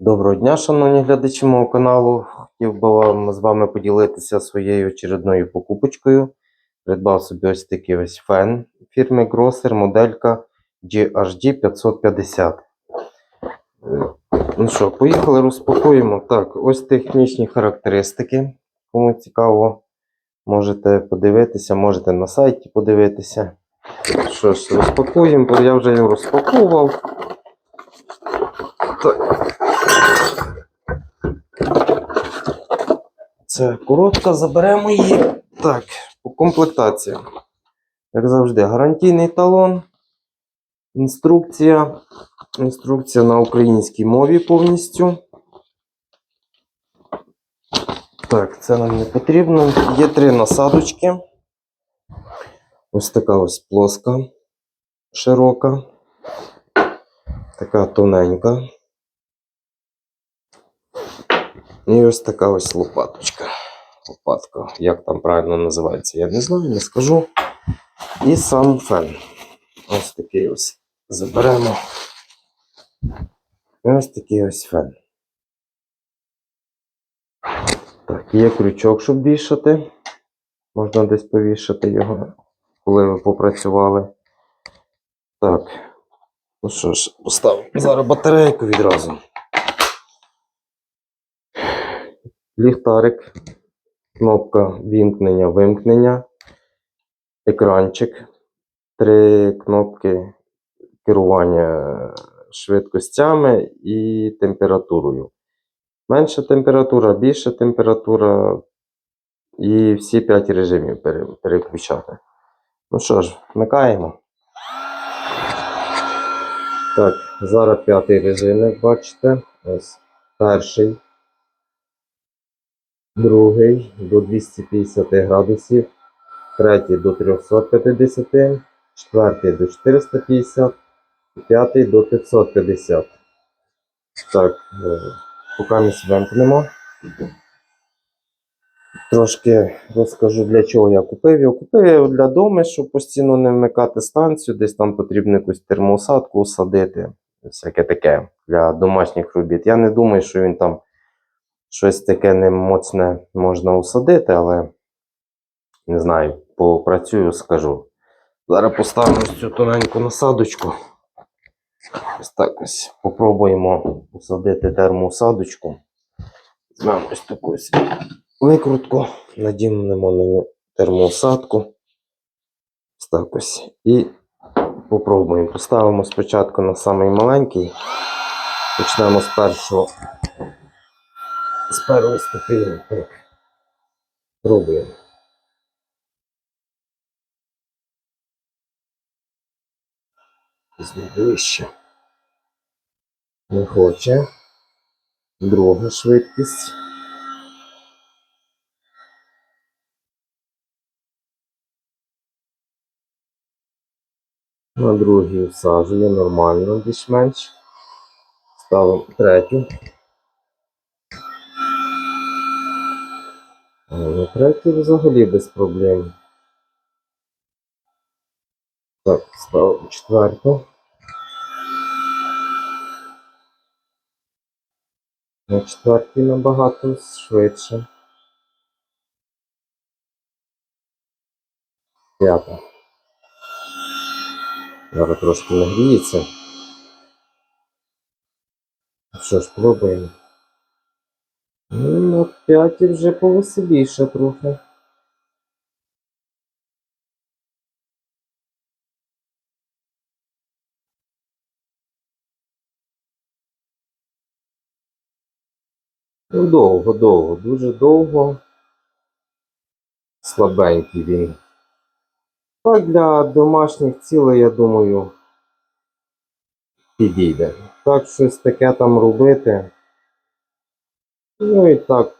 Доброго дня, шановні глядачі мого каналу. Хотів би вам з вами поділитися своєю очередною покупочкою. Придбав собі ось такий ось фен фірми Grosser, моделька GHD 550. Е, Ну що, поїхали розпакуємо. Так, ось технічні характеристики. Кому цікаво, можете подивитися, можете на сайті подивитися. Що ж, розпакуємо, бо я вже його розпаковував. Так. Це коротка, заберемо її. Так, по комплектації. Як завжди, гарантійний талон, інструкція. Інструкція на українській мові повністю. Так, це нам не потрібно. Є три насадочки. Ось така ось плоска, широка, така тоненька. І ось така ось лопаточка. Лопатка. Як там правильно називається, я не знаю, не скажу. І сам фен. Ось такий ось. Заберемо. І ось такий ось фен. Так, є крючок, щоб вішати. Можна десь повішати його, коли ви попрацювали. Так. Ну що ж, поставимо зараз батарейку відразу. Ліхтарик, кнопка вімкнення, вимкнення, екранчик, три кнопки керування швидкостями і температурою. Менша температура, більша температура і всі 5 режимів переключати. Ну що ж, вмикаємо. Так, зараз п'ятий режим, як бачите. Ось перший другий до 250 градусів, третій до 350, четвертий до 450, п'ятий до 550. Так, е, поки ми вимкнемо. Трошки розкажу, для чого я купив. Я купив його для дому, щоб постійно не вмикати станцію, десь там потрібно якусь термоусадку усадити. Всяке таке для домашніх робіт. Я не думаю, що він там щось таке немоцне можна усадити, але не знаю, попрацюю, скажу. Зараз поставимо цю тоненьку насадочку. Ось так ось. Попробуємо усадити термоусадочку. Візьмемо ось таку ось викрутку, надінемо на термоусадку. Ось так ось. І попробуємо. Поставимо спочатку на самий маленький. Почнемо з першого з першої ступені. Так. Пробуємо. Візьму ближче. Не хоче. Друга швидкість. На другій всаджує нормально, більш-менш. Ставимо третю. Ну третій взагалі без проблем. Так, ставимо четверту. На четвертій набагато швидше. П'ята. Зараз трошки нагріється. Що ж, пробуємо. Ну, п'яті вже повеселіше трохи. Ну, довго, довго, дуже довго. Слабенький він. Так, для домашніх цілей, я думаю, підійде. Так, щось таке там робити. Ну і так,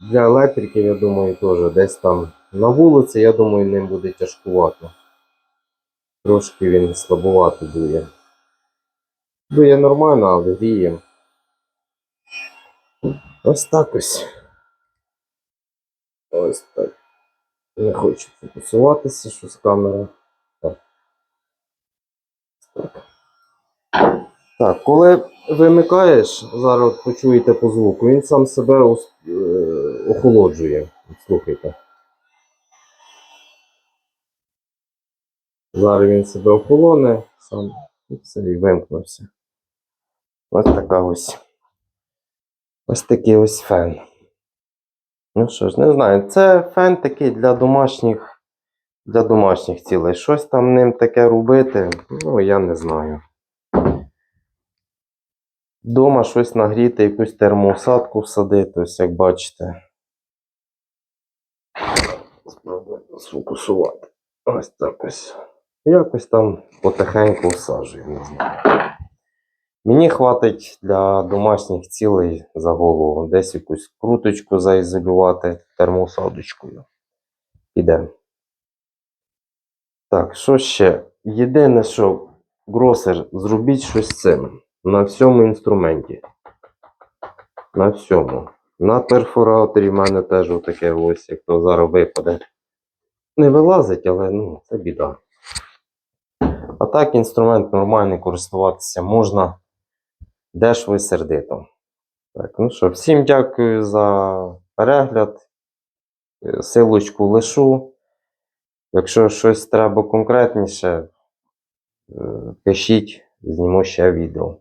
для електриків, я думаю, теж десь там на вулиці, я думаю, ним буде тяжкувато. Трошки він слабувато дує. Дує нормально, але гріє. Ось так ось. Ось так. Не хочу фокусуватися, що з камера. Так. Так, коли вимикаєш, зараз почуєте по звуку, він сам себе е, охолоджує. Слухайте. Зараз він себе охолоне, сам і все, і вимкнувся. Ось така ось. Ось такий ось фен. Ну що ж, не знаю, це фен такий для домашніх, для домашніх цілей. Щось там ним таке робити, ну я не знаю. Дома щось нагріти, якусь термоусадку всадити, ось як бачите. Спробую сфокусувати. Ось так ось. Якось там потихеньку всаджую, не знаю. Мені хватить для домашніх цілей за голову. Десь якусь круточку заізолювати термоусадочкою. Піде. Так, що ще? Єдине, що гросер, зробіть щось з цим. На всьому інструменті. На всьому. На перфораторі в мене теж отаке ось, як то зараз випаде. Не вилазить, але ну, це біда. А так інструмент нормальний користуватися можна дешево і сердито. Так, ну що, всім дякую за перегляд. Е, Силочку лишу. Якщо щось треба конкретніше, е, пишіть, зніму ще відео.